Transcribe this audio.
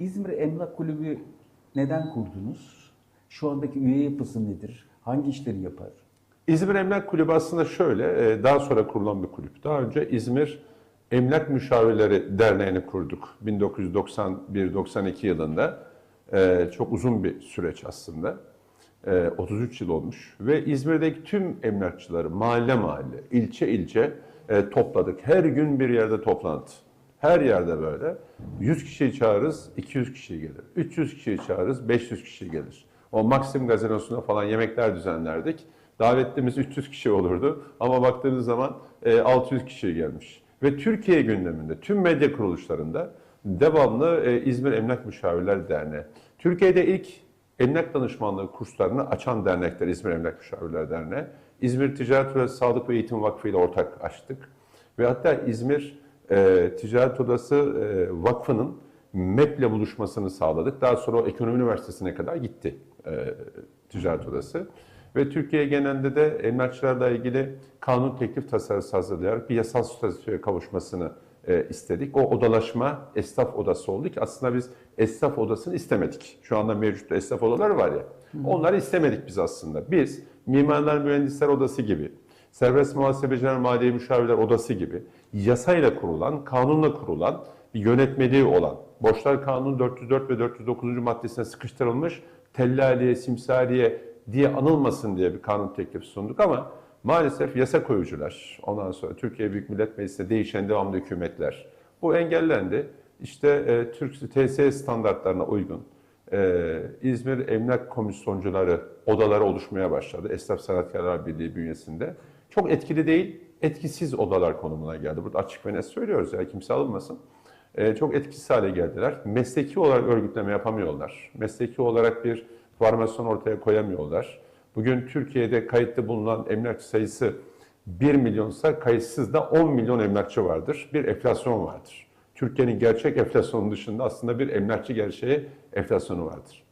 İzmir Emlak Kulübü neden kurdunuz? Şu andaki üye yapısı nedir? Hangi işleri yapar? İzmir Emlak Kulübü aslında şöyle, e, daha sonra kurulan bir kulüp. Daha önce İzmir Emlak Müşavirleri Derneği'ni kurduk 1991-92 yılında. E, Çok uzun bir süreç aslında. E, 33 yıl olmuş ve İzmir'deki tüm emlakçıları mahalle mahalle, ilçe ilçe e, topladık. Her gün bir yerde toplantı. Her yerde böyle. 100 kişiyi çağırırız, 200 kişi gelir. 300 kişiyi çağırırız, 500 kişi gelir. O Maxim gazinosunda falan yemekler düzenlerdik. Davetlimiz 300 kişi olurdu ama baktığınız zaman e, 600 kişi gelmiş. Ve Türkiye gündeminde, tüm medya kuruluşlarında devamlı e, İzmir Emlak Müşavirler Derneği. Türkiye'de ilk emlak danışmanlığı kurslarını açan dernekler İzmir Emlak Müşavirler Derneği. İzmir Ticaret ve Sağlık ve Eğitim Vakfı ile ortak açtık. Ve hatta İzmir e, Ticaret Odası e, Vakfı'nın MEP'le buluşmasını sağladık. Daha sonra o Ekonomi Üniversitesi'ne kadar gitti e, Ticaret Odası. Ve Türkiye genelinde de emlakçılarla ilgili kanun teklif tasarısı hazırlayarak bir yasal statüye kavuşmasını e, istedik. O odalaşma esnaf odası oldu ki aslında biz esnaf odasını istemedik. Şu anda mevcut esnaf odaları var ya. Onları istemedik biz aslında. Biz mimarlar mühendisler odası gibi, serbest muhasebeciler maliye müşavirler odası gibi yasayla kurulan, kanunla kurulan bir yönetmeliği olan, Borçlar Kanunu 404 ve 409. maddesine sıkıştırılmış tellaliye, simsariye diye anılmasın diye bir kanun teklifi sunduk ama maalesef yasa koyucular, ondan sonra Türkiye Büyük Millet Meclisi'nde değişen devamlı hükümetler bu engellendi. İşte e, Türk TSE standartlarına uygun e, İzmir Emlak Komisyoncuları odaları oluşmaya başladı. Esnaf Sanatkarlar Birliği bünyesinde. Çok etkili değil, etkisiz odalar konumuna geldi. Burada açık ve net söylüyoruz ya kimse alınmasın. E, çok etkisiz hale geldiler. Mesleki olarak örgütleme yapamıyorlar. Mesleki olarak bir formasyon ortaya koyamıyorlar. Bugün Türkiye'de kayıtlı bulunan emlakçı sayısı 1 milyonsa kayıtsız da 10 milyon emlakçı vardır. Bir enflasyon vardır. Türkiye'nin gerçek enflasyonu dışında aslında bir emlakçı gerçeği enflasyonu vardır.